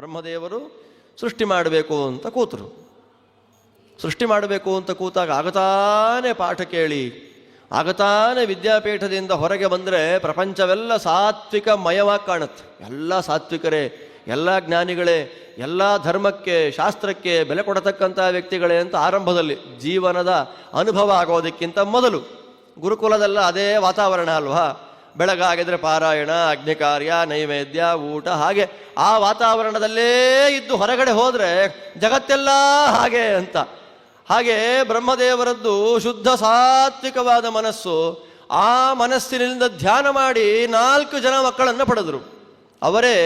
ಬ್ರಹ್ಮದೇವರು ಸೃಷ್ಟಿ ಮಾಡಬೇಕು ಅಂತ ಕೂತರು. ಸೃಷ್ಟಿ ಮಾಡಬೇಕು ಅಂತ ಕೂತಾಗ ಆಗತಾನೆ ಪಾಠ ಕೇಳಿ, ಆಗತಾನೆ ವಿದ್ಯಾಪೀಠದಿಂದ ಹೊರಗೆ ಬಂದರೆ ಪ್ರಪಂಚವೆಲ್ಲ ಸಾತ್ವಿಕ ಮಯವಾಗಿ ಕಾಣುತ್ತೆ. ಎಲ್ಲ ಸಾತ್ವಿಕರೇ, ಎಲ್ಲ ಜ್ಞಾನಿಗಳೇ, ಎಲ್ಲ ಧರ್ಮಕ್ಕೆ, ಶಾಸ್ತ್ರಕ್ಕೆ ಬೆಲೆ ಕೊಡತಕ್ಕಂಥ ವ್ಯಕ್ತಿಗಳೇ ಅಂತ ಆರಂಭದಲ್ಲಿ ಜೀವನದ ಅನುಭವ ಆಗೋದಕ್ಕಿಂತ ಮೊದಲು. ಗುರುಕುಲದಲ್ಲ ಅದೇ ವಾತಾವರಣ ಅಲ್ವಾ? ಬೆಳಗಾಗಿದ್ರೆ ಪಾರಾಯಣ, ಅಗ್ನಿಕಾರ್ಯ, ನೈವೇದ್ಯ, ಊಟ, ಹಾಗೆ ಆ ವಾತಾವರಣದಲ್ಲೇ ಇದ್ದು ಹೊರಗಡೆ ಹೋದರೆ ಜಗತ್ತೆಲ್ಲ ಹಾಗೆ ಅಂತ. ಹಾಗೆ ಬ್ರಹ್ಮದೇವರದ್ದು ಶುದ್ಧ ಸಾತ್ವಿಕವಾದ ಮನಸ್ಸು, ಆ ಮನಸ್ಸಿನಿಂದ ಧ್ಯಾನ ಮಾಡಿ ನಾಲ್ಕು ಜನ ಮಕ್ಕಳನ್ನು ಪಡೆದರು. ಅವರೇ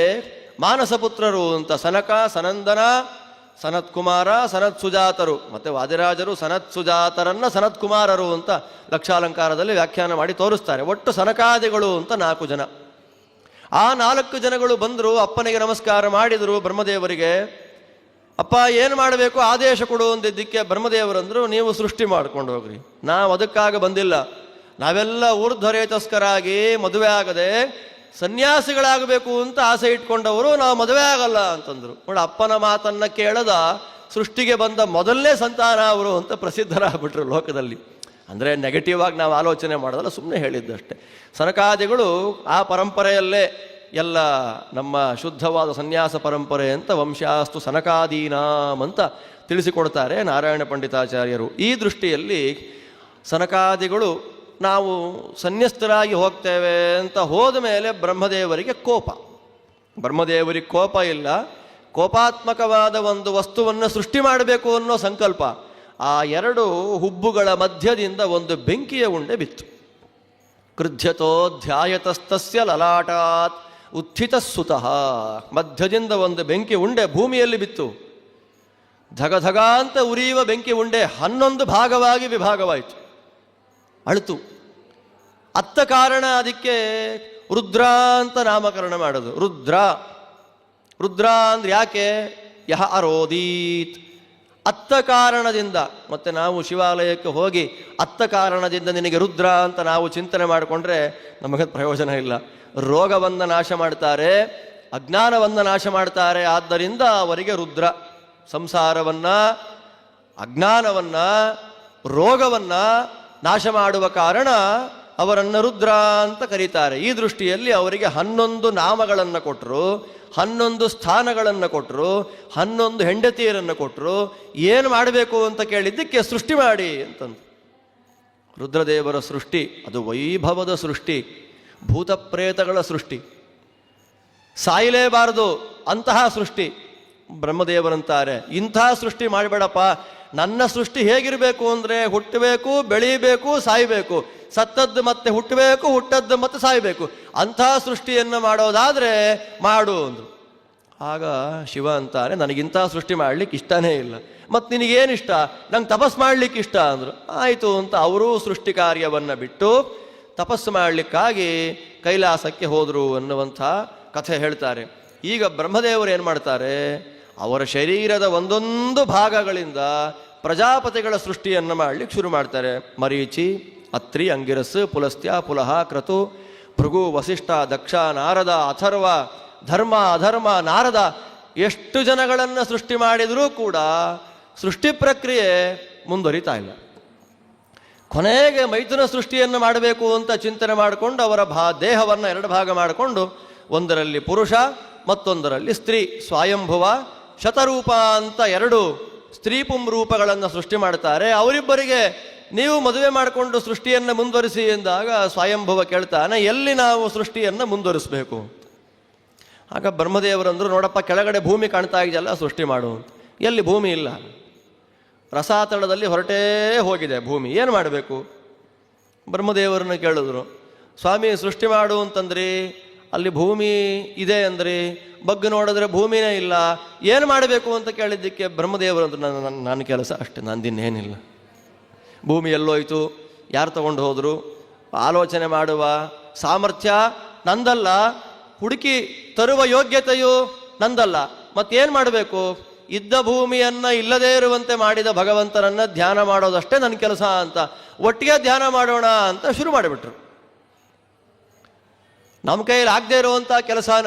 ಮಾನಸಪುತ್ರರು ಅಂತ ಸನಕ, ಸನಂದನ ಸನತ್ ಕುಮಾರ ಸನತ್ ಸುಜಾತರು ಮತ್ತು ವಾದಿರಾಜರು ಸನತ್ ಸುಜಾತರನ್ನ ಸನತ್ ಕುಮಾರರು ಅಂತ ಲಕ್ಷಾಲಂಕಾರದಲ್ಲಿ ವ್ಯಾಖ್ಯಾನ ಮಾಡಿ ತೋರಿಸ್ತಾರೆ. ಒಟ್ಟು ಸನಕಾದಿಗಳು ಅಂತ ನಾಲ್ಕು ಜನ. ಆ ನಾಲ್ಕು ಜನಗಳು ಬಂದರು, ಅಪ್ಪನಿಗೆ ನಮಸ್ಕಾರ ಮಾಡಿದರು, ಬ್ರಹ್ಮದೇವರಿಗೆ. ಅಪ್ಪ, ಏನು ಮಾಡಬೇಕು? ಆದೇಶ ಕೊಡು ಅಂದಿದ್ದಕ್ಕೆ ಬ್ರಹ್ಮದೇವರಂದರು, ನೀವು ಸೃಷ್ಟಿ ಮಾಡ್ಕೊಂಡು ಹೋಗ್ರಿ. ನಾವು ಅದಕ್ಕಾಗ ಬಂದಿಲ್ಲ. ನಾವೆಲ್ಲ ಊರ್ಧ್ವರೇತಸ್ಕರಾಗಿ ಮದುವೆ ಆಗದೆ ಸನ್ಯಾಸಿಗಳಾಗಬೇಕು ಅಂತ ಆಸೆ ಇಟ್ಕೊಂಡವರು, ನಾವು ಮದುವೆ ಆಗಲ್ಲ ಅಂತಂದ್ರು. ನೋಡಿ, ಅಪ್ಪನ ಮಾತನ್ನ ಕೇಳದ ಸೃಷ್ಟಿಗೆ ಬಂದ ಮೊದಲನೇ ಸಂತಾನ ಅವರು ಅಂತ ಪ್ರಸಿದ್ಧರಾಗ್ಬಿಟ್ರು ಲೋಕದಲ್ಲಿ. ಅಂದರೆ ನೆಗೆಟಿವ್ ಆಗಿ ನಾವು ಆಲೋಚನೆ ಮಾಡೋದಲ್ಲ ಸುಮ್ಮನೆ ಹೇಳಿದ್ದಷ್ಟೇ. ಸನಕಾದಿಗಳು ಆ ಪರಂಪರೆಯಲ್ಲೇ ಎಲ್ಲ ನಮ್ಮ ಶುದ್ಧವಾದ ಸನ್ಯಾಸ ಪರಂಪರೆ ಅಂತ ವಂಶಾಸ್ತು ಸನಕಾದೀನಾಮ್ ಅಂತ ತಿಳಿಸಿಕೊಡ್ತಾರೆ ನಾರಾಯಣ ಪಂಡಿತಾಚಾರ್ಯರು. ಈ ದೃಷ್ಟಿಯಲ್ಲಿ ಸನಕಾದಿಗಳು ನಾವು ಸನ್ಯಸ್ತರಾಗಿ ಹೋಗ್ತೇವೆ ಅಂತ ಹೋದ ಮೇಲೆ ಬ್ರಹ್ಮದೇವರಿಗೆ ಕೋಪ. ಬ್ರಹ್ಮದೇವರಿಗೆ ಕೋಪ ಇಲ್ಲ. ಕೋಪಾತ್ಮಕವಾದ ಒಂದು ವಸ್ತುವನ್ನು ಸೃಷ್ಟಿ ಮಾಡಬೇಕು ಅನ್ನೋ ಸಂಕಲ್ಪ. ಆ ಎರಡು ಹುಬ್ಬುಗಳ ಮಧ್ಯದಿಂದ ಒಂದು ಬೆಂಕಿಯ ಉಂಡೆ ಬಿತ್ತು. ಕೃಧ್ಯತೋ ಧ್ಯಾಯತಸ್ತಸ್ಯ ಲಲಾಟಾತ್ ಉತ್ಥಿತ ಸುತಃ ಮಧ್ಯದಿಂದ ಒಂದು ಬೆಂಕಿ ಉಂಡೆ ಭೂಮಿಯಲ್ಲಿ ಬಿತ್ತು. ಧಗಧಗ ಅಂತ ಉರಿಯುವ ಬೆಂಕಿ ಉಂಡೆ ಹನ್ನೊಂದು ಭಾಗವಾಗಿ ವಿಭಾಗವಾಯಿತು. ಅಳಿತು. ಅತ್ತ ಕಾರಣ ಅದಕ್ಕೆ ರುದ್ರ ಅಂತ ನಾಮಕರಣ ಮಾಡೋದು. ರುದ್ರ. ರುದ್ರ ಅಂದ್ರೆ ಯಾಕೆ? ಯಹ ಅರೋದೀತ್. ಅತ್ತ ಕಾರಣದಿಂದ ಮತ್ತೆ ನಾವು ಶಿವಾಲಯಕ್ಕೆ ಹೋಗಿ ಅತ್ತ ಕಾರಣದಿಂದ ನಿನಗೆ ರುದ್ರ ಅಂತ ನಾವು ಚಿಂತನೆ ಮಾಡಿಕೊಂಡ್ರೆ ನಮಗೆ ಪ್ರಯೋಜನ ಇಲ್ಲ. ರೋಗವನ್ನು ನಾಶ ಮಾಡ್ತಾರೆ, ಅಜ್ಞಾನವನ್ನು ನಾಶ ಮಾಡ್ತಾರೆ. ಆದ್ದರಿಂದ ಅವರಿಗೆ ರುದ್ರ. ಸಂಸಾರವನ್ನು, ಅಜ್ಞಾನವನ್ನು, ರೋಗವನ್ನ ನಾಶ ಮಾಡುವ ಕಾರಣ ಅವರನ್ನು ರುದ್ರ ಅಂತ ಕರೀತಾರೆ. ಈ ದೃಷ್ಟಿಯಲ್ಲಿ ಅವರಿಗೆ ಹನ್ನೊಂದು ನಾಮಗಳನ್ನು ಕೊಟ್ಟರು ಹನ್ನೊಂದು ಸ್ಥಾನಗಳನ್ನು ಕೊಟ್ಟರು ಹನ್ನೊಂದು ಹೆಂಡತಿಯರನ್ನು ಕೊಟ್ಟರು ಏನು ಮಾಡಬೇಕು ಅಂತ ಕೇಳಿದ್ದಕ್ಕೆ ಸೃಷ್ಟಿ ಮಾಡಿ ಅಂತಂದು. ರುದ್ರದೇವರ ಸೃಷ್ಟಿ, ಅದು ವೈಭವದ ಸೃಷ್ಟಿ ಭೂತ ಪ್ರೇತಗಳ ಸೃಷ್ಟಿ. ಸಾಯಲೇಬಾರದು, ಅಂತಹ ಸೃಷ್ಟಿ. ಬ್ರಹ್ಮದೇವರಂತಾರೆ, ಇಂತಹ ಸೃಷ್ಟಿ ಮಾಡಬೇಡಪ್ಪ ನನ್ನ ಸೃಷ್ಟಿ ಹೇಗಿರಬೇಕು ಅಂದರೆ ಹುಟ್ಟಬೇಕು, ಬೆಳೀಬೇಕು, ಸಾಯಬೇಕು. ಸತ್ತದ್ದು ಮತ್ತೆ ಹುಟ್ಟಬೇಕು, ಹುಟ್ಟದ್ದು ಮತ್ತೆ ಸಾಯಬೇಕು. ಅಂತಹ ಸೃಷ್ಟಿಯನ್ನು ಮಾಡೋದಾದರೆ ಮಾಡು ಅಂದರು. ಆಗ ಶಿವ ಅಂತಾರೆ, ನನಗಿಂಥ ಸೃಷ್ಟಿ ಮಾಡ್ಲಿಕ್ಕೆ ಇಷ್ಟನೇ ಇಲ್ಲ. ಮತ್ತು ನಿನಗೇನಿಷ್ಟ? ನಂಗೆ ತಪಸ್ ಮಾಡ್ಲಿಕ್ಕೆ ಇಷ್ಟ ಅಂದರು. ಆಯಿತು ಅಂತ ಅವರೂ ಸೃಷ್ಟಿ ಕಾರ್ಯವನ್ನು ಬಿಟ್ಟು ತಪಸ್ಸು ಮಾಡಲಿಕ್ಕಾಗಿ ಕೈಲಾಸಕ್ಕೆ ಹೋದರು ಅನ್ನುವಂಥ ಕಥೆ ಹೇಳ್ತಾರೆ. ಈಗ ಬ್ರಹ್ಮದೇವರು ಏನು ಮಾಡ್ತಾರೆ? ಅವರ ಶರೀರದ ಒಂದೊಂದು ಭಾಗಗಳಿಂದ ಪ್ರಜಾಪತಿಗಳ ಸೃಷ್ಟಿಯನ್ನು ಮಾಡಲಿಕ್ಕೆ ಶುರು ಮಾಡ್ತಾರೆ. ಮರೀಚಿ, ಅತ್ರಿ, ಅಂಗಿರಸ್, ಪುಲಸ್ತ್ಯ, ಪುಲಹ, ಕ್ರತು, ಭೃಗು, ವಸಿಷ್ಠ, ದಕ್ಷ, ನಾರದ, ಅಥರ್ವ, ಧರ್ಮ, ಅಧರ್ಮ, ನಾರದ ಎಷ್ಟು ಜನಗಳನ್ನು ಸೃಷ್ಟಿ ಮಾಡಿದರೂ ಕೂಡ ಸೃಷ್ಟಿ ಪ್ರಕ್ರಿಯೆ ಮುಂದುವರಿತಾ ಇಲ್ಲ. ಕೊನೆಗೆ ಮೈಥುನ ಸೃಷ್ಟಿಯನ್ನು ಮಾಡಬೇಕು ಅಂತ ಚಿಂತನೆ ಮಾಡಿಕೊಂಡು ಅವರ ಭಾ, ದೇಹವನ್ನು ಎರಡು ಭಾಗ ಮಾಡಿಕೊಂಡು ಒಂದರಲ್ಲಿ ಪುರುಷ, ಮತ್ತೊಂದರಲ್ಲಿ ಸ್ತ್ರೀ, ಸ್ವಯಂಭುವ ಶತರೂಪ ಅಂತ ಎರಡು ಸ್ತ್ರೀ ಪುಂ ರೂಪಗಳನ್ನು ಸೃಷ್ಟಿ ಮಾಡ್ತಾರೆ. ಅವರಿಬ್ಬರಿಗೆ ನೀವು ಮದುವೆ ಮಾಡಿಕೊಂಡು ಸೃಷ್ಟಿಯನ್ನು ಮುಂದುವರಿಸಿ ಎಂದಾಗ ಸ್ವಯಂಭವ ಕೇಳ್ತಾನೆ, ಎಲ್ಲಿ ನಾವು ಸೃಷ್ಟಿಯನ್ನು ಮುಂದುವರಿಸಬೇಕು? ಆಗ ಬ್ರಹ್ಮದೇವರಂದ್ರು, ನೋಡಪ್ಪ, ಕೆಳಗಡೆ ಭೂಮಿ ಕಾಣ್ತಾ ಇದೆಯಲ್ಲ, ಸೃಷ್ಟಿ ಮಾಡು. ಎಲ್ಲಿ ಭೂಮಿ ಇಲ್ಲ? ರಸಾತಳದಲ್ಲಿ ಹೊರಟೇ ಹೋಗಿದೆ ಭೂಮಿ, ಏನು ಮಾಡಬೇಕು? ಬ್ರಹ್ಮದೇವರನ್ನು ಕೇಳಿದ್ರು. ಸ್ವಾಮಿ, ಸೃಷ್ಟಿ ಮಾಡು ಅಂತಂದ್ರಿ. ಅಲ್ಲಿ ಭೂಮಿ ಇದೆ ಅಂದರೆ ಬಗ್ಗೆ ನೋಡಿದ್ರೆ ಭೂಮಿನೇ ಇಲ್ಲ. ಏನು ಮಾಡಬೇಕು ಅಂತ ಕೇಳಿದ್ದಕ್ಕೆ ಬ್ರಹ್ಮದೇವರು ಅಂದ್ರೆ ನನ್ನ ನನ್ನ ಕೆಲಸ ಅಷ್ಟೇ ನಂದಿನ್ನೇನಿಲ್ಲ ಭೂಮಿ ಎಲ್ಲೋಯ್ತು, ಯಾರು ತಗೊಂಡು ಹೋದರು? ಆಲೋಚನೆ ಮಾಡುವ ಸಾಮರ್ಥ್ಯ ನಂದಲ್ಲ. ಹುಡುಕಿ ತರುವ ಯೋಗ್ಯತೆಯು ನಂದಲ್ಲ. ಮತ್ತೇನು ಮಾಡಬೇಕು? ಇದ್ದ ಭೂಮಿಯನ್ನು ಇಲ್ಲದೇ ಇರುವಂತೆ ಮಾಡಿದ ಭಗವಂತನನ್ನು ಧ್ಯಾನ ಮಾಡೋದಷ್ಟೇ ನನ್ನ ಕೆಲಸ ಅಂತ. ಒಟ್ಟಿಗೆ ಧ್ಯಾನ ಮಾಡೋಣ ಅಂತ ಶುರು ಮಾಡಿಬಿಟ್ರು. ನಮ್ಮ ಕೈಯಲ್ಲಿ ಆಗದೆ ಇರುವಂಥ ಕೆಲಸನ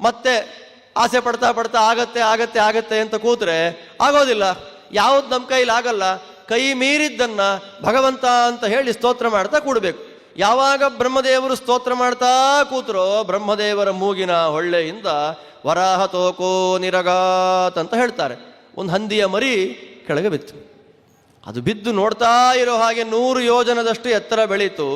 ಮತ್ತೆ ಆಸೆ ಪಡ್ತಾ ಪಡ್ತಾ ಆಗತ್ತೆ ಆಗತ್ತೆ ಆಗತ್ತೆ ಅಂತ ಕೂತ್ರೆ ಆಗೋದಿಲ್ಲ. ಯಾವ್ದು ನಮ್ಮ ಕೈಲಿ ಆಗಲ್ಲ. ಕೈ ಮೀರಿದ್ದನ್ನ ಭಗವಂತ ಅಂತ ಹೇಳಿ ಸ್ತೋತ್ರ ಮಾಡ್ತಾ ಕೂಡಬೇಕು. ಯಾವಾಗ ಬ್ರಹ್ಮದೇವರು ಸ್ತೋತ್ರ ಮಾಡ್ತಾ ಕೂತರೋ ಬ್ರಹ್ಮದೇವರ ಮೂಗಿನ ಹೊಳ್ಳೆಯಿಂದ ವರಾಹ ತೋಕೋ ನಿರಗಾತ್ ಅಂತ ಹೇಳ್ತಾರೆ. ಒಂದು ಹಂದಿಯ ಮರಿ ಕೆಳಗೆ ಬಿತ್ತು. ಅದು ಬಿದ್ದು ನೋಡ್ತಾ ಇರೋ ಹಾಗೆ ನೂರು ಯೋಜನದಷ್ಟು ಎತ್ತರ ಬೆಳೀತು.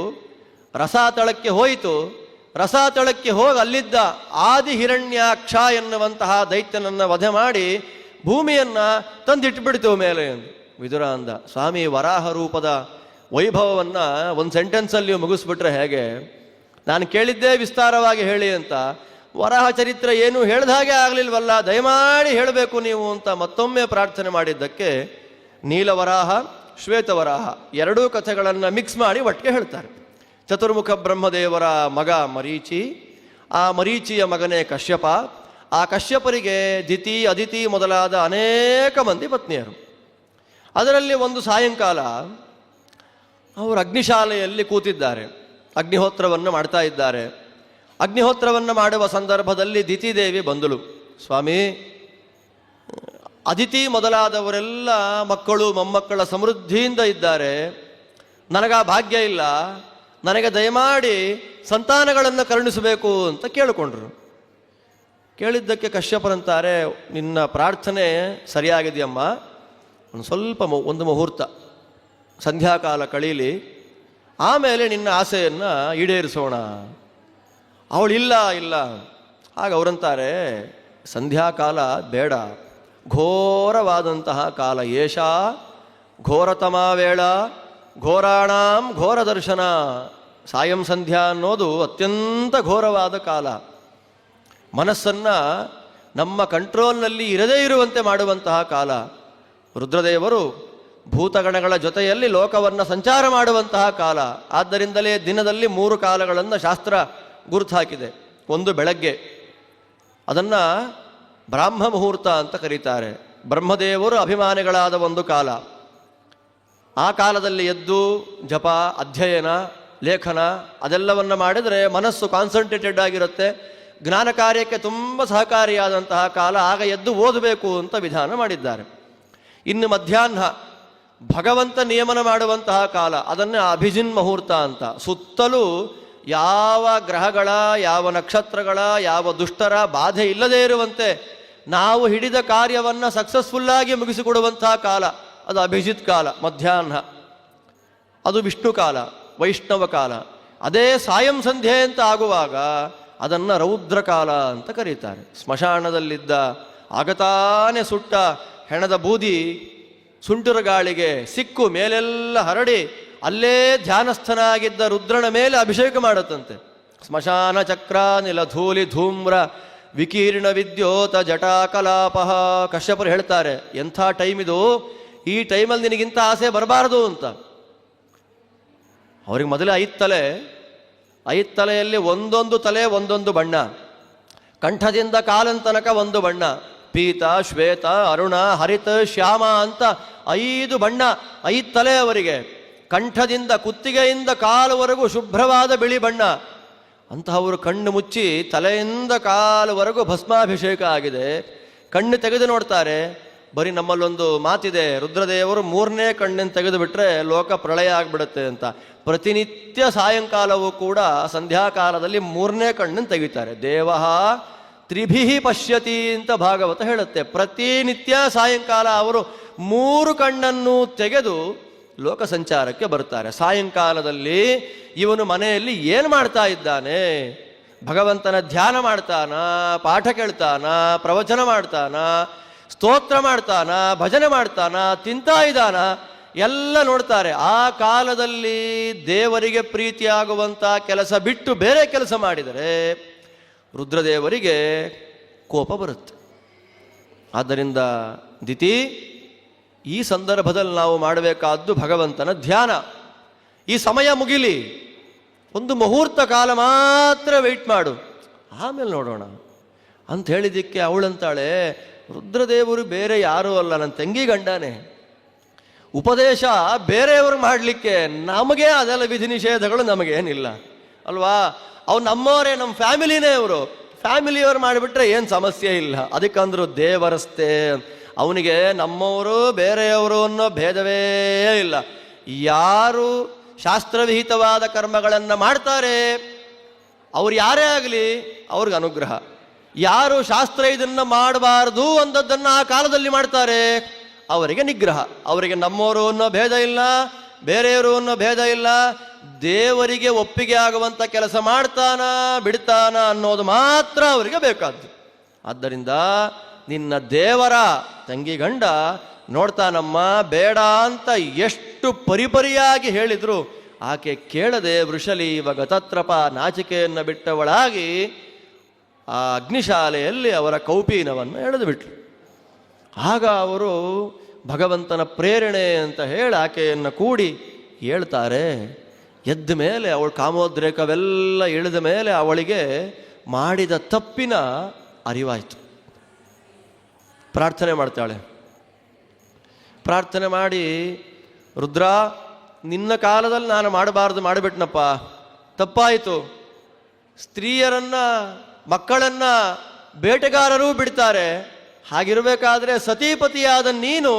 ರಸ ತಳಕ್ಕೆ ಹೋಯಿತು. ರಸಾತಳಕ್ಕೆ ಹೋಗಿ ಅಲ್ಲಿದ್ದ ಆದಿ ಹಿರಣ್ಯಾಕ್ಷ ಎನ್ನುವಂತಹ ದೈತ್ಯನನ್ನು ವಧೆ ಮಾಡಿ ಭೂಮಿಯನ್ನು ತಂದಿಟ್ಬಿಡ್ತು ಮೇಲೆ ಎಂದು. ವಿದುರ ಅಂದ ಸ್ವಾಮಿ ವರಾಹ ರೂಪದ ವೈಭವವನ್ನು ಒಂದು ಸೆಂಟೆನ್ಸಲ್ಲಿ ಮುಗಿಸ್ಬಿಟ್ರೆ ಹೇಗೆ? ನಾನು ಕೇಳಿದ್ದೇ ವಿಸ್ತಾರವಾಗಿ ಹೇಳಿ ಅಂತ. ವರಾಹ ಚರಿತ್ರೆ ಏನು ಹೇಳ್ದ ಹಾಗೆ ಆಗಲಿಲ್ವಲ್ಲ, ದಯಮಾಡಿ ಹೇಳಬೇಕು ನೀವು ಅಂತ ಮತ್ತೊಮ್ಮೆ ಪ್ರಾರ್ಥನೆ ಮಾಡಿದ್ದಕ್ಕೆ ನೀಲವರಾಹ, ಶ್ವೇತವರಾಹ ಎರಡೂ ಕಥೆಗಳನ್ನು ಮಿಕ್ಸ್ ಮಾಡಿ ಒಟ್ಟಿಗೆ ಹೇಳ್ತಾರೆ. ಚತುರ್ಮುಖ ಬ್ರಹ್ಮದೇವರ ಮಗ ಮರೀಚಿ, ಆ ಮರೀಚಿಯ ಮಗನೇ ಕಶ್ಯಪ. ಆ ಕಶ್ಯಪರಿಗೆ ದಿತಿ, ಅದಿತಿ ಮೊದಲಾದ ಅನೇಕ ಮಂದಿ ಪತ್ನಿಯರು. ಅದರಲ್ಲಿ ಒಂದು ಸಾಯಂಕಾಲ ಅವರು ಅಗ್ನಿಶಾಲೆಯಲ್ಲಿ ಕೂತಿದ್ದಾರೆ. ಅಗ್ನಿಹೋತ್ರವನ್ನು ಮಾಡ್ತಾ ಇದ್ದಾರೆ. ಅಗ್ನಿಹೋತ್ರವನ್ನು ಮಾಡುವ ಸಂದರ್ಭದಲ್ಲಿ ದಿತಿದೇವಿ ಬಂದಳು. ಸ್ವಾಮಿ, ಅದಿತಿ ಮೊದಲಾದವರೆಲ್ಲ ಮಕ್ಕಳು ಮೊಮ್ಮಕ್ಕಳ ಸಮೃದ್ಧಿಯಿಂದ ಇದ್ದಾರೆ. ನನಗ ಭಾಗ್ಯ ಇಲ್ಲ. ನನಗೆ ದಯಮಾಡಿ ಸಂತಾನಗಳನ್ನು ಕರುಣಿಸಬೇಕು ಅಂತ ಕೇಳಿಕೊಂಡ್ರು. ಕೇಳಿದ್ದಕ್ಕೆ ಕಶ್ಯಪರಂತಾರೆ ನಿನ್ನ ಪ್ರಾರ್ಥನೆ ಸರಿಯಾಗಿದೆಯಮ್ಮ. ಒಂದು ಸ್ವಲ್ಪ ಒಂದು ಮುಹೂರ್ತ, ಸಂಧ್ಯಾಕಾಲ ಕಳೀಲಿ. ಆಮೇಲೆ ನಿನ್ನ ಆಸೆಯನ್ನು ಈಡೇರಿಸೋಣ. ಅವಳಿಲ್ಲ ಇಲ್ಲ ಆಗ ಅವರಂತಾರೆ, ಸಂಧ್ಯಾಕಾಲ ಬೇಡ. ಘೋರವಾದಂತಹ ಕಾಲ ಏಷಾ. ಘೋರತಮ ವೇಳ. ಘೋರಾಣಾಂ ಘೋರ ದರ್ಶನ ಸಾಯಂ ಸಂಧ್ಯಾ ಅನ್ನೋದು ಅತ್ಯಂತ ಘೋರವಾದ ಕಾಲ. ಮನಸ್ಸನ್ನು ನಮ್ಮ ಕಂಟ್ರೋಲ್ನಲ್ಲಿ ಇರದೇ ಇರುವಂತೆ ಮಾಡುವಂತಹ ಕಾಲ. ರುದ್ರದೇವರು ಭೂತಗಣಗಳ ಜೊತೆಯಲ್ಲಿ ಲೋಕವನ್ನು ಸಂಚಾರ ಮಾಡುವಂತಹ ಕಾಲ. ಆದ್ದರಿಂದಲೇ ದಿನದಲ್ಲಿ ಮೂರು ಕಾಲಗಳನ್ನು ಶಾಸ್ತ್ರ ಗುರುತು ಹಾಕಿದೆ ಒಂದು ಬೆಳಗ್ಗೆ. ಅದನ್ನು ಬ್ರಾಹ್ಮ ಮುಹೂರ್ತ ಅಂತ ಕರೀತಾರೆ. ಬ್ರಹ್ಮದೇವರು ಅಭಿಮಾನಿಗಳಾದ ಒಂದು ಕಾಲ. ಆ ಕಾಲದಲ್ಲಿ ಎದ್ದು ಜಪ, ಅಧ್ಯಯನ ಲೇಖನ ಅದೆಲ್ಲವನ್ನು ಮಾಡಿದರೆ ಮನಸ್ಸು ಕಾನ್ಸಂಟ್ರೇಟೆಡ್ ಆಗಿರುತ್ತೆ. ಜ್ಞಾನ ಕಾರ್ಯಕ್ಕೆ ತುಂಬ ಸಹಕಾರಿಯಾದಂತಹ ಕಾಲ ಆಗ ಎದ್ದು ಓದಬೇಕು ಅಂತ ವಿಧಾನ ಮಾಡಿದ್ದಾರೆ. ಇನ್ನು ಮಧ್ಯಾಹ್ನ ಭಗವಂತ ನಿಯಮನ ಮಾಡುವಂತಹ ಕಾಲ, ಅದನ್ನು ಅಭಿಜಿನ್ ಮುಹೂರ್ತ ಅಂತ. ಸುತ್ತಲೂ ಯಾವ ಗ್ರಹಗಳ, ಯಾವ ನಕ್ಷತ್ರಗಳ, ಯಾವ ದುಷ್ಟರ ಬಾಧೆ ಇಲ್ಲದೇ ಇರುವಂತೆ ನಾವು ಹಿಡಿದ ಕಾರ್ಯವನ್ನು ಸಕ್ಸಸ್ಫುಲ್ಲಾಗಿ ಮುಗಿಸಿಕೊಡುವಂತಹ ಕಾಲ, ಅದು ಅಭಿಜಿತ್ ಕಾಲ, ಮಧ್ಯಾಹ್ನ. ಅದು ವಿಷ್ಣು ಕಾಲ. ವೈಷ್ಣವ ಕಾಲ. ಅದೇ ಸಾಯಂ ಸಂಧ್ಯೆ ಅಂತ ಆಗುವಾಗ ಅದನ್ನು ರೌದ್ರ ಕಾಲ ಅಂತ ಕರೀತಾರೆ. ಸ್ಮಶಾನದಲ್ಲಿದ್ದ ಆಗತಾನೆ ಸುಟ್ಟ ಹೆಣದ ಬೂದಿ ಸುಂಟುರ ಗಾಳಿಗೆ ಸಿಕ್ಕು ಮೇಲೆಲ್ಲ ಹರಡಿ ಅಲ್ಲೇ ಧ್ಯಾನಸ್ಥನಾಗಿದ್ದ ರುದ್ರನ ಮೇಲೆ ಅಭಿಷೇಕ ಮಾಡುತ್ತಂತೆ. ಸ್ಮಶಾನ ಚಕ್ರ ನಿಲಧೂಲಿ ಧೂಮ್ರ, ವಿಕೀರ್ಣ ವಿದ್ಯೋತ, ಜಟಾಕಲಾಪಹ, ಕಶ್ಯಪರು ಹೇಳ್ತಾರೆ, ಎಂಥ ಟೈಮ್ ಇದು? ಈ ಟೈಮಲ್ಲಿ ನಿನಗಿಂತ ಆಸೆ ಬರಬಾರದು ಅಂತ. ಅವ್ರಿಗೆ ಮೊದಲೇ ಐದು ತಲೆ, ಐದು ಒಂದೊಂದು ತಲೆ, ಒಂದೊಂದು ಬಣ್ಣ. ಕಂಠದಿಂದ ಕಾಲನ್ ತನಕ ಒಂದು ಬಣ್ಣ. ಪೀತ, ಶ್ವೇತ, ಅರುಣ, ಹರಿತ, ಶ್ಯಾಮ ಅಂತ ಐದು ಬಣ್ಣ ಐದು ತಲೆ ಅವರಿಗೆ. ಕಂಠದಿಂದ ಕುತ್ತಿಗೆಯಿಂದ ಕಾಲುವರೆಗೂ ಶುಭ್ರವಾದ ಬಿಳಿ ಬಣ್ಣ. ಅಂತಹವರು ಕಣ್ಣು ಮುಚ್ಚಿ ತಲೆಯಿಂದ ಕಾಲುವರೆಗೂ ಭಸ್ಮಾಭಿಷೇಕ ಆಗಿದೆ. ಕಣ್ಣು ತೆಗೆದು ನೋಡ್ತಾರೆ. ಬರೀ ನಮ್ಮಲ್ಲೊಂದು ಮಾತಿದೆ, ರುದ್ರದೇವರು ಮೂರನೇ ಕಣ್ಣನ್ನು ತೆಗೆದು ಬಿಟ್ಟರೆ ಲೋಕ ಪ್ರಳಯ ಆಗಿಬಿಡುತ್ತೆ ಅಂತ. ಪ್ರತಿನಿತ್ಯ ಸಾಯಂಕಾಲವೂ ಕೂಡ ಸಂಧ್ಯಾಕಾಲದಲ್ಲಿ ಮೂರನೇ ಕಣ್ಣನ್ನು ತೆಗಿತಾರೆ. ದೇವಃ ತ್ರಿಭಿಹಿ ಪಶ್ಯತಿ ಅಂತ ಭಾಗವತ ಹೇಳುತ್ತೆ. ಪ್ರತಿನಿತ್ಯ ಸಾಯಂಕಾಲ ಅವರು ಮೂರು ಕಣ್ಣನ್ನು ತೆಗೆದು ಲೋಕ ಸಂಚಾರಕ್ಕೆ ಬರ್ತಾರೆ ಸಾಯಂಕಾಲದಲ್ಲಿ ಇವನು ಮನೆಯಲ್ಲಿ ಏನು ಮಾಡ್ತಾ ಇದ್ದಾನೆ? ಭಗವಂತನ ಧ್ಯಾನ ಮಾಡ್ತಾನ? ಪಾಠ ಕೇಳ್ತಾನ? ಪ್ರವಚನ ಮಾಡ್ತಾನ? ಸ್ತೋತ್ರ ಮಾಡ್ತಾನ? ಭಜನೆ ಮಾಡ್ತಾನ? ತಿಂತಾ ಇದ್ದಾನ? ಎಲ್ಲ ನೋಡ್ತಾರೆ. ಆ ಕಾಲದಲ್ಲಿ ದೇವರಿಗೆ ಪ್ರೀತಿಯಾಗುವಂಥ ಕೆಲಸ ಬಿಟ್ಟು ಬೇರೆ ಕೆಲಸ ಮಾಡಿದರೆ ರುದ್ರದೇವರಿಗೆ ಕೋಪ ಬರುತ್ತೆ. ಆದ್ದರಿಂದ ದಿತಿ, ಈ ಸಂದರ್ಭದಲ್ಲಿ ನಾವು ಮಾಡಬೇಕಾದ್ದು ಭಗವಂತನ ಧ್ಯಾನ. ಈ ಸಮಯ ಮುಗಿಲಿ. ಒಂದು ಮುಹೂರ್ತ ಕಾಲ ಮಾತ್ರ ವೆಯ್ಟ್ ಮಾಡು. ಆಮೇಲೆ ನೋಡೋಣ. ಅಂತ ಹೇಳಿದ್ದಕ್ಕೆ ಅವಳಂತಾಳೆ, ರುದ್ರದೇವರು ಬೇರೆ ಯಾರೂ ಅಲ್ಲ ನನ್ನ ತಂಗಿ ಗಂಡನೇ. ಉಪದೇಶ ಬೇರೆಯವ್ರಿಗೆ ಮಾಡಲಿಕ್ಕೆ ನಮಗೆ ಅದೆಲ್ಲ ವಿಧಿ ನಿಷೇಧಗಳು ನಮಗೇನಿಲ್ಲ. ಅಲ್ವಾ? ಅವ್ರು ನಮ್ಮವರೇ ನಮ್ಮ ಫ್ಯಾಮಿಲಿನೇ ಅವರು ಫ್ಯಾಮಿಲಿಯವ್ರು ಮಾಡಿಬಿಟ್ರೆ ಏನು ಸಮಸ್ಯೆ ಇಲ್ಲ. ಅದಕ್ಕಂದ್ರು ದೇವರಸ್ತೆ. ಅವನಿಗೆ ನಮ್ಮವರು, ಬೇರೆಯವರು ಅನ್ನೋ ಭೇದವೇ ಇಲ್ಲ. ಯಾರು ಶಾಸ್ತ್ರವಿಹಿತವಾದ ಕರ್ಮಗಳನ್ನು ಮಾಡ್ತಾರೆ, ಅವ್ರು ಯಾರೇ ಆಗಲಿ ಅವ್ರಿಗೆ ಅನುಗ್ರಹ. ಯಾರು ಶಾಸ್ತ್ರ ಇದನ್ನು ಮಾಡಬಾರ್ದು ಅಂದದ್ದನ್ನು ಆ ಕಾಲದಲ್ಲಿ ಮಾಡ್ತಾರೆ ಅವರಿಗೆ ನಿಗ್ರಹ. ಅವರಿಗೆ ನಮ್ಮವರು ಅನ್ನೋ ಭೇದ ಇಲ್ಲ, ಬೇರೆಯವರು ಅನ್ನೋ ಭೇದ ಇಲ್ಲ. ದೇವರಿಗೆ ಒಪ್ಪಿಗೆ ಆಗುವಂಥ ಕೆಲಸ ಮಾಡ್ತಾನ, ಬಿಡ್ತಾನ ಅನ್ನೋದು ಮಾತ್ರ ಅವರಿಗೆ ಬೇಕಾದ್ದು. ಆದ್ದರಿಂದ ನಿನ್ನ ದೇವರ ತಂಗಿ ಗಂಡ ನೋಡ್ತಾನಮ್ಮ, ಬೇಡ ಅಂತ ಎಷ್ಟು ಪರಿಪರಿಯಾಗಿ ಹೇಳಿದ್ರು, ಆಕೆ ಕೇಳದೆ ವೃಷಲೀವ ಗತತ್ರಪ ನಾಚಿಕೆಯನ್ನು ಬಿಟ್ಟವಳಾಗಿ ಆ ಅಗ್ನಿಶಾಲೆಯಲ್ಲಿ ಅವರ ಕೌಪೀನವನ್ನು ಎಳೆದು ಬಿಟ್ರು ಆಗ ಅವರು ಭಗವಂತನ ಪ್ರೇರಣೆ ಅಂತ ಹೇಳಿ ಆಕೆಯನ್ನು ಕೂಡಿ ಹೇಳ್ತಾರೆ, ಎದ್ದ ಮೇಲೆ ಅವಳ ಕಾಮೋದ್ರೇಕವೆಲ್ಲ ಇಳಿದ ಮೇಲೆ ಅವಳಿಗೆ ಮಾಡಿದ ತಪ್ಪಿನ ಅರಿವಾಯಿತು. ಪ್ರಾರ್ಥನೆ ಮಾಡ್ತಾಳೆ. ಪ್ರಾರ್ಥನೆ ಮಾಡಿ, ರುದ್ರ, ನಿನ್ನ ಕಾಲದಲ್ಲಿ ನಾನು ಮಾಡಬಾರ್ದು ಮಾಡಿಬಿಟ್ನಪ್ಪ, ತಪ್ಪಾಯಿತು. ಸ್ತ್ರೀಯರನ್ನು, ಮಕ್ಕಳನ್ನು ಬೇಟೆಗಾರರೂ ಬಿಡ್ತಾರೆ. ಹಾಗಿರಬೇಕಾದ್ರೆ ಸತೀಪತಿಯಾದ ನೀನು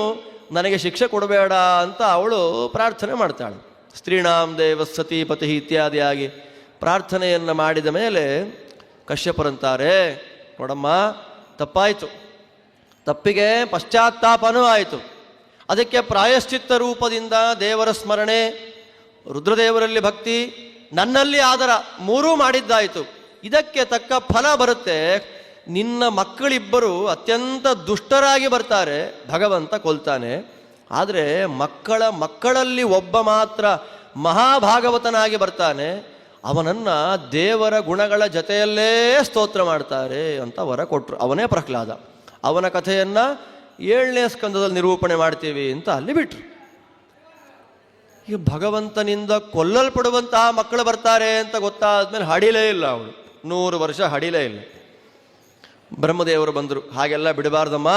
ನನಗೆ ಶಿಕ್ಷೆ ಕೊಡಬೇಡ ಅಂತ ಅವಳು ಪ್ರಾರ್ಥನೆ ಮಾಡ್ತಾಳೆ. ಸ್ತ್ರೀಣಾಂ ದೇವ ಸತೀಪತಿ ಇತ್ಯಾದಿಯಾಗಿ ಪ್ರಾರ್ಥನೆಯನ್ನು ಮಾಡಿದ ಮೇಲೆ ಕಶ್ಯಪರಂತಾರೆ ನೋಡಮ್ಮ, ತಪ್ಪಾಯಿತು. ತಪ್ಪಿಗೆ ಪಶ್ಚಾತ್ತಾಪನೂ ಆಯಿತು. ಅದಕ್ಕೆ ಪ್ರಾಯಶ್ಚಿತ್ತ ರೂಪದಿಂದ ದೇವರ ಸ್ಮರಣೆ, ರುದ್ರದೇವರಲ್ಲಿ ಭಕ್ತಿ, ನನ್ನಲ್ಲಿ ಆದರ ಮೂರೂ ಮಾಡಿದ್ದಾಯಿತು. ಇದಕ್ಕೆ ತಕ್ಕ ಫಲ ಬರುತ್ತೆ. ನಿನ್ನ ಮಕ್ಕಳಿಬ್ಬರು ಅತ್ಯಂತ ದುಷ್ಟರಾಗಿ ಬರ್ತಾರೆ. ಭಗವಂತ ಕೊಲ್ತಾನೆ. ಆದರೆ ಮಕ್ಕಳ ಮಕ್ಕಳಲ್ಲಿ ಒಬ್ಬ ಮಾತ್ರ ಮಹಾಭಾಗವತನಾಗಿ ಬರ್ತಾನೆ. ಅವನನ್ನು ದೇವರ ಗುಣಗಳ ಜೊತೆಯಲ್ಲೇ ಸ್ತೋತ್ರ ಮಾಡ್ತಾರೆ ಅಂತ ವರ ಕೊಟ್ಟರು ಅವನೇ ಪ್ರಹ್ಲಾದ. ಅವನ ಕಥೆಯನ್ನು ಏಳನೇ ಸ್ಕಂದದಲ್ಲಿ ನಿರೂಪಣೆ ಮಾಡ್ತೀವಿ ಅಂತ ಅಲ್ಲಿ ಬಿಟ್ರು. ಈ ಭಗವಂತನಿಂದ ಕೊಲ್ಲಲ್ಪಡುವಂತಹ ಮಕ್ಕಳು ಬರ್ತಾರೆ ಅಂತ ಗೊತ್ತಾದ್ಮೇಲೆ ಹಡಿಲೇ ಇಲ್ಲ ಅವಳು ನೂರು ವರ್ಷ ಹಡಿಲೇ ಇಲ್ಲ. ಬ್ರಹ್ಮದೇವರು ಬಂದರು, ಹಾಗೆಲ್ಲ ಬಿಡಬಾರ್ದಮ್ಮ,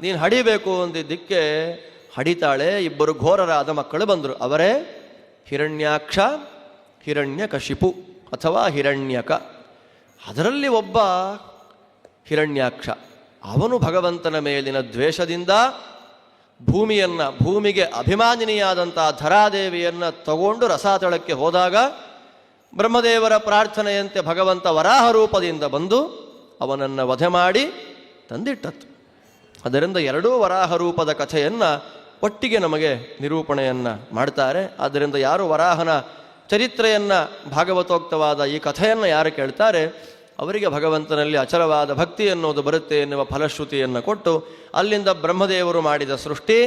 ನೀನು ಹಡಿಬೇಕು ಅಂದಿದ್ದಕ್ಕೆ ಹಡಿತಾಳೆ, ಇಬ್ಬರು ಘೋರರಾದ ಮಕ್ಕಳು ಬಂದರು. ಅವರೇ ಹಿರಣ್ಯಾಕ್ಷ, ಹಿರಣ್ಯಕಶಿಪು ಅಥವಾ ಹಿರಣ್ಯಕ. ಅದರಲ್ಲಿ ಒಬ್ಬ ಹಿರಣ್ಯಾಕ್ಷ. ಅವನು ಭಗವಂತನ ಮೇಲಿನ ದ್ವೇಷದಿಂದ ಭೂಮಿಯನ್ನು, ಭೂಮಿಗೆ ಅಭಿಮಾನಿನಿಯಾದಂಥ ಧರಾದೇವಿಯನ್ನು ತಗೊಂಡು ರಸಾತಳಕ್ಕೆ ಹೋದಾಗ ಬ್ರಹ್ಮದೇವರ ಪ್ರಾರ್ಥನೆಯಂತೆ ಭಗವಂತ ವರಾಹ ರೂಪದಿಂದ ಬಂದು ಅವನನ್ನು ವಧೆ ಮಾಡಿ ತಂದಿಟ್ಟತ್ತು ಅದರಿಂದ ಎರಡೂ ವರಾಹ ರೂಪದ ಕಥೆಯನ್ನು ಒಟ್ಟಿಗೆ ನಮಗೆ ನಿರೂಪಣೆಯನ್ನು ಮಾಡ್ತಾರೆ. ಆದ್ದರಿಂದ ಯಾರು ವರಾಹನ ಚರಿತ್ರೆಯನ್ನು ಭಾಗವತೋಕ್ತವಾದ ಈ ಕಥೆಯನ್ನು ಯಾರು ಕೇಳ್ತಾರೆ, ಅವರಿಗೆ ಭಗವಂತನಲ್ಲಿ ಅಚಲವಾದ ಭಕ್ತಿ ಎನ್ನುವುದು ಬರುತ್ತೆ ಎನ್ನುವ ಫಲಶ್ರುತಿಯನ್ನು ಕೊಟ್ಟು ಅಲ್ಲಿಂದ ಬ್ರಹ್ಮದೇವರು ಮಾಡಿದ ಸೃಷ್ಟಿ,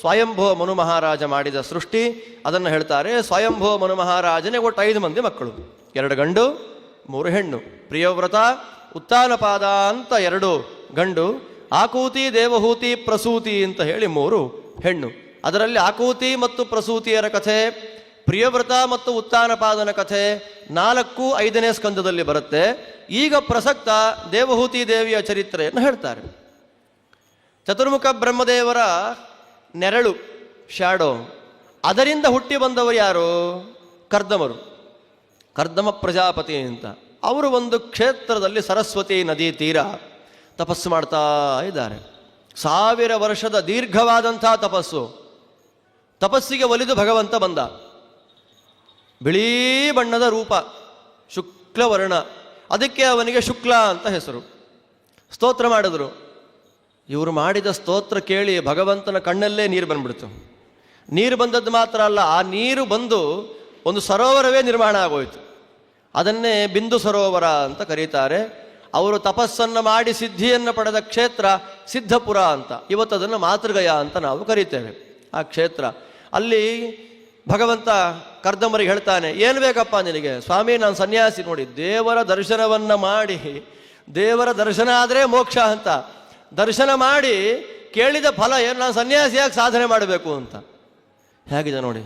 ಸ್ವಯಂಭೋ ಮನು ಮಹಾರಾಜ ಮಾಡಿದ ಸೃಷ್ಟಿ, ಅದನ್ನು ಹೇಳ್ತಾರೆ, ಸ್ವಯಂಭೋ ಮನು ಮಹಾರಾಜನೇ ಒಟ್ಟು ಐದು ಮಂದಿ ಮಕ್ಕಳು. ಎರಡು ಗಂಡು, ಮೂರು ಹೆಣ್ಣು. ಪ್ರಿಯವ್ರತ ಉತ್ತಾನಪಾದ ಅಂತ ಎರಡು ಗಂಡು, ಆಕೂತಿ, ದೇವಹೂತಿ, ಪ್ರಸೂತಿ ಅಂತ ಹೇಳಿ ಮೂರು ಹೆಣ್ಣು. ಅದರಲ್ಲಿ ಆಕೂತಿ ಮತ್ತು ಪ್ರಸೂತಿಯರ ಕಥೆ, ಪ್ರಿಯವ್ರತ ಮತ್ತು ಉತ್ತಾನಪಾದನ ಕಥೆ ನಾಲ್ಕು ಐದನೇ ಸ್ಕಂದದಲ್ಲಿ ಬರುತ್ತೆ. ಈಗ ಪ್ರಸಕ್ತ ದೇವಹೂತಿ ದೇವಿಯ ಚರಿತ್ರೆಯನ್ನು ಹೇಳ್ತಾರೆ. ಚತುರ್ಮುಖ ಬ್ರಹ್ಮದೇವರ ನೆರಳು, ಶ್ಯಾಡೋ. ಅದರಿಂದ ಹುಟ್ಟಿ ಬಂದವರು ಯಾರು? ಕರ್ದಮರು. ಕರ್ದಮ ಪ್ರಜಾಪತಿ ಅಂತ. ಅವರು ಒಂದು ಕ್ಷೇತ್ರದಲ್ಲಿ ಸರಸ್ವತಿ ನದಿ ತೀರ ತಪಸ್ಸು ಮಾಡ್ತಾ ಇದ್ದಾರೆ. ಸಾವಿರ ವರ್ಷದ ದೀರ್ಘವಾದಂಥ ತಪಸ್ಸು. ತಪಸ್ಸಿಗೆ ಒಲಿದು ಭಗವಂತ ಬಂದ. ಬಿಳಿ ಬಣ್ಣದ ರೂಪ, ಶುಕ್ಲವರ್ಣ. ಅದಕ್ಕೆ ಅವನಿಗೆ ಶುಕ್ಲ ಅಂತ ಹೆಸರು. ಸ್ತೋತ್ರ ಮಾಡಿದ್ರು. ಇವರು ಮಾಡಿದ ಸ್ತೋತ್ರ ಕೇಳಿ ಭಗವಂತನ ಕಣ್ಣಲ್ಲೇ ನೀರು ಬಂದ್ಬಿಡ್ತು. ನೀರು ಬಂದದ್ದು ಮಾತ್ರ ಅಲ್ಲ, ಆ ನೀರು ಬಂದು ಒಂದು ಸರೋವರವೇ ನಿರ್ಮಾಣ ಆಗೋಯ್ತು. ಅದನ್ನೇ ಬಿಂದು ಸರೋವರ ಅಂತ ಕರೀತಾರೆ. ಅವರು ತಪಸ್ಸನ್ನು ಮಾಡಿ ಸಿದ್ಧಿಯನ್ನು ಪಡೆದ ಕ್ಷೇತ್ರ ಸಿದ್ಧಪುರ ಅಂತ. ಇವತ್ತು ಅದನ್ನು ಮಾತೃಗಯ ಅಂತ ನಾವು ಕರೀತೇವೆ ಆ ಕ್ಷೇತ್ರ. ಅಲ್ಲಿ ಭಗವಂತ ಕರ್ದಂಬರಿಗೆ ಹೇಳ್ತಾನೆ, ಏನು ಬೇಕಪ್ಪ ನಿನಗೆ? ಸ್ವಾಮಿ, ನಾನು ಸನ್ಯಾಸಿ ನೋಡಿ, ದೇವರ ದರ್ಶನವನ್ನು ಮಾಡಿ, ದೇವರ ದರ್ಶನ ಆದರೆ ಮೋಕ್ಷ ಅಂತ. ದರ್ಶನ ಮಾಡಿ ಕೇಳಿದ ಫಲ ಏನು, ನಾನು ಸನ್ಯಾಸಿಯಾಗಿ ಸಾಧನೆ ಮಾಡಬೇಕು ಅಂತ. ಹೇಗಿದೆ ನೋಡಿ,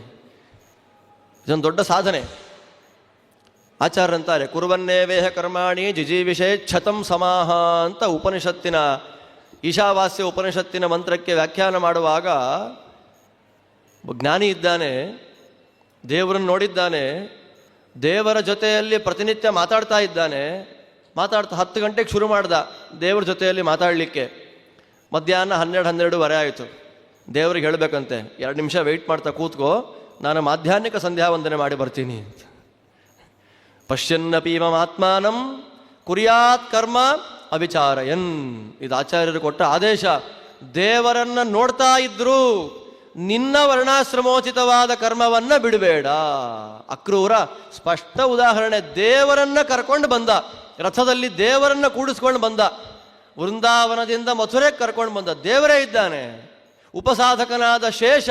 ಇದೊಂದು ದೊಡ್ಡ ಸಾಧನೆ. ಆಚಾರ್ಯಂತಾರೆ, ಕುರುವನ್ನೇ ವೇಹ ಕರ್ಮಾಣಿ ಜಿಜೀವಿಷೇ ಛತಂ ಸಮಾಹ ಅಂತ ಉಪನಿಷತ್ತಿನ, ಈಶಾವಾಸ್ಯ ಉಪನಿಷತ್ತಿನ ಮಂತ್ರಕ್ಕೆ ವ್ಯಾಖ್ಯಾನ ಮಾಡುವಾಗ ಜ್ಞಾನಿ ಇದ್ದಾನೆ, ದೇವರನ್ನು ನೋಡಿದ್ದಾನೆ, ದೇವರ ಜೊತೆಯಲ್ಲಿ ಪ್ರತಿನಿತ್ಯ ಮಾತಾಡ್ತಾ ಇದ್ದಾನೆ, ಮಾತಾಡ್ತಾ ಹತ್ತು ಗಂಟೆಗೆ ಶುರು ಮಾಡ್ದ ದೇವ್ರ ಜೊತೆಯಲ್ಲಿ ಮಾತಾಡಲಿಕ್ಕೆ. ಮಧ್ಯಾಹ್ನ ಹನ್ನೆರಡು, ಹನ್ನೆರಡುವರೆ ಆಯಿತು. ದೇವ್ರಿಗೆ ಹೇಳಬೇಕಂತೆ, ಎರಡು ನಿಮಿಷ ವೆಯ್ಟ್ ಮಾಡ್ತಾ ಕೂತ್ಕೋ, ನಾನು ಮಾಧ್ಯಾಹ್ನಿಕ ಸಂಧ್ಯಾ ವಂದನೆ ಮಾಡಿ ಬರ್ತೀನಿ ಅಂತ. ಪಶ್ಯನ್ನಪಿ ಆತ್ಮಾನಂ ಕುರಿಯಾತ್ ಕರ್ಮ ಅವಿಚಾರಯನ್. ಇದು ಆಚಾರ್ಯರು ಕೊಟ್ಟ ಆದೇಶ. ದೇವರನ್ನ ನೋಡ್ತಾ ಇದ್ರು, ನಿನ್ನ ವರ್ಣಾಶ್ರಮೋಚಿತವಾದ ಕರ್ಮವನ್ನ ಬಿಡಬೇಡ. ಅಕ್ರೂರ, ಸ್ಪಷ್ಟ ಉದಾಹರಣೆ, ದೇವರನ್ನ ಕರ್ಕೊಂಡು ಬಂದ, ರಥದಲ್ಲಿ ದೇವರನ್ನ ಕೂಡಿಸ್ಕೊಂಡು ಬಂದ, ವೃಂದಾವನದಿಂದ ಮಥುರೆಗೆ ಕರ್ಕೊಂಡು ಬಂದ, ದೇವರೇ ಇದ್ದಾನೆ. ಉಪಸಾಧಕನಾದ ಶೇಷ,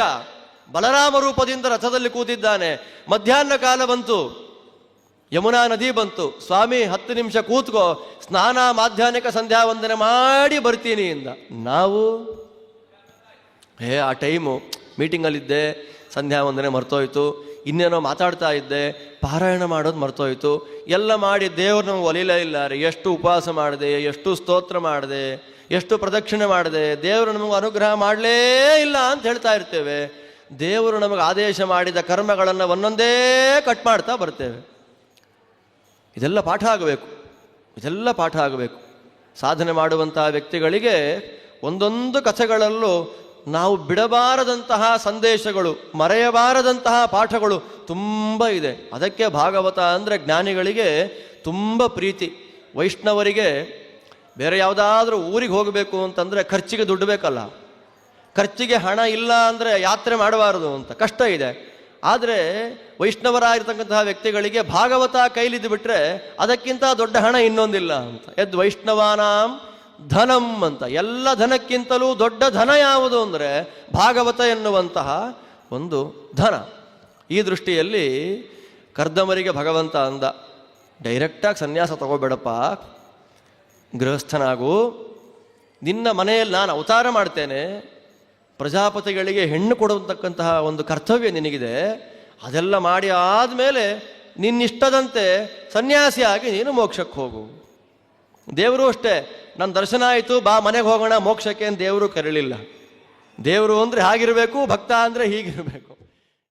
ಬಲರಾಮ ರೂಪದಿಂದ ರಥದಲ್ಲಿ ಕೂತಿದ್ದಾನೆ. ಮಧ್ಯಾಹ್ನ ಕಾಲ ಬಂತು. ಯಮುನಾ ನದಿ ಬಂತು. ಸ್ವಾಮಿ, ಹತ್ತು ನಿಮಿಷ ಕೂತ್ಕೋ. ಸ್ನಾನ, ಮಾಧ್ಯಾಹ್ನಿಕ ಸಂಧ್ಯಾ ವಂದನೆ ಮಾಡಿ ಬರ್ತೀನಿ ಇಂದ. ನಾವು, ಹೇ, ಆ ಟೈಮು, ಮೀಟಿಂಗಲ್ಲಿದ್ದೆ, ಸಂಧ್ಯಾ ವಂದನೆ ಮರ್ತೋಯ್ತು. ಇನ್ನೇನೋ ಮಾತಾಡ್ತಾ ಇದ್ದೆ, ಪಾರಾಯಣ ಮಾಡೋದು ಮರ್ತೋಯ್ತು. ಎಲ್ಲ ಮಾಡಿ ದೇವ್ರು ನಮ್ಗೆ ಒಲಿಲೇ ಇಲ್ಲ ರೀ. ಎಷ್ಟು ಉಪವಾಸ ಮಾಡಿದೆ, ಎಷ್ಟು ಸ್ತೋತ್ರ ಮಾಡಿದೆ, ಎಷ್ಟು ಪ್ರದಕ್ಷಿಣೆ ಮಾಡಿದೆ. ದೇವರು ನಮಗೆ ಅನುಗ್ರಹ ಮಾಡಲೇ ಇಲ್ಲ ಅಂತ ಹೇಳ್ತಾ ಇರ್ತೇವೆ. ದೇವರು ನಮಗೆ ಆದೇಶ ಮಾಡಿದ ಕರ್ಮಗಳನ್ನು ಒಂದೊಂದೇ ಕಟ್ ಮಾಡ್ತಾ ಬರ್ತೇವೆ. ಇದೆಲ್ಲ ಪಾಠ ಆಗಬೇಕು. ಇದೆಲ್ಲ ಪಾಠ ಆಗಬೇಕು. ಸಾಧನೆ ಮಾಡುವಂತಹ ವ್ಯಕ್ತಿಗಳಿಗೆ ಒಂದೊಂದು ಕಥೆಗಳಲ್ಲೂ ನಾವು ಬಿಡಬಾರದಂತಹ ಸಂದೇಶಗಳು, ಮರೆಯಬಾರದಂತಹ ಪಾಠಗಳು ತುಂಬ ಇದೆ. ಅದಕ್ಕೆ ಭಾಗವತ ಅಂದರೆ ಜ್ಞಾನಿಗಳಿಗೆ ತುಂಬ ಪ್ರೀತಿ. ವೈಷ್ಣವರಿಗೆ ಬೇರೆ ಯಾವುದಾದ್ರೂ ಊರಿಗೆ ಹೋಗಬೇಕು ಅಂತಂದರೆ ಖರ್ಚಿಗೆ ದುಡ್ಡು ಬೇಕಲ್ಲ. ಖರ್ಚಿಗೆ ಹಣ ಇಲ್ಲ ಅಂದರೆ ಯಾತ್ರೆ ಮಾಡಬಾರದು ಅಂತ ಕಷ್ಟ ಇದೆ. ಆದರೆ ವೈಷ್ಣವರಾಗಿರ್ತಕ್ಕಂತಹ ವ್ಯಕ್ತಿಗಳಿಗೆ ಭಾಗವತ ಕೈಲಿದ್ದು ಬಿಟ್ಟರೆ ಅದಕ್ಕಿಂತ ದೊಡ್ಡ ಹಣ ಇನ್ನೊಂದಿಲ್ಲ ಅಂತ. ಎದ್ ವೈಷ್ಣವಾನಾಂ ಧನಂ ಅಂತ. ಎಲ್ಲ ಧನಕ್ಕಿಂತಲೂ ದೊಡ್ಡ ಧನ ಯಾವುದು ಅಂದರೆ ಭಾಗವತ ಎನ್ನುವಂತಹ ಒಂದು ಧನ. ಈ ದೃಷ್ಟಿಯಲ್ಲಿ ಕರ್ದಮರಿಗೆ ಭಗವಂತ ಅಂದ, ಡೈರೆಕ್ಟಾಗಿ ಸನ್ಯಾಸ ತಗೋಬೇಡಪ್ಪ. ಗೃಹಸ್ಥನಾಗು. ನಿನ್ನ ಮನೆಯಲ್ಲಿ ನಾನು ಅವತಾರ ಮಾಡ್ತೇನೆ. ಪ್ರಜಾಪತಿಗಳಿಗೆ ಹೆಣ್ಣು ಕೊಡುವಂತಕ್ಕಂತಹ ಒಂದು ಕರ್ತವ್ಯ ನಿನಗಿದೆ, ಅದೆಲ್ಲ ಮಾಡಿ ಆದಮೇಲೆ ನಿನ್ನಿಷ್ಟದಂತೆ ಸನ್ಯಾಸಿಯಾಗಿ ನೀನು ಮೋಕ್ಷಕ್ಕೆ ಹೋಗು. ದೇವರು ಅಷ್ಟೇ ನನ್ನ ದರ್ಶನ ಆಯಿತು, ಬಾ ಮನೆಗೆ ಹೋಗೋಣ, ಮೋಕ್ಷಕ್ಕೆ ಅಂತ ದೇವರು ಕರೀಲಿಲ್ಲ. ದೇವರು ಅಂದರೆ ಹಾಗಿರಬೇಕು, ಭಕ್ತ ಅಂದರೆ ಹೀಗಿರಬೇಕು.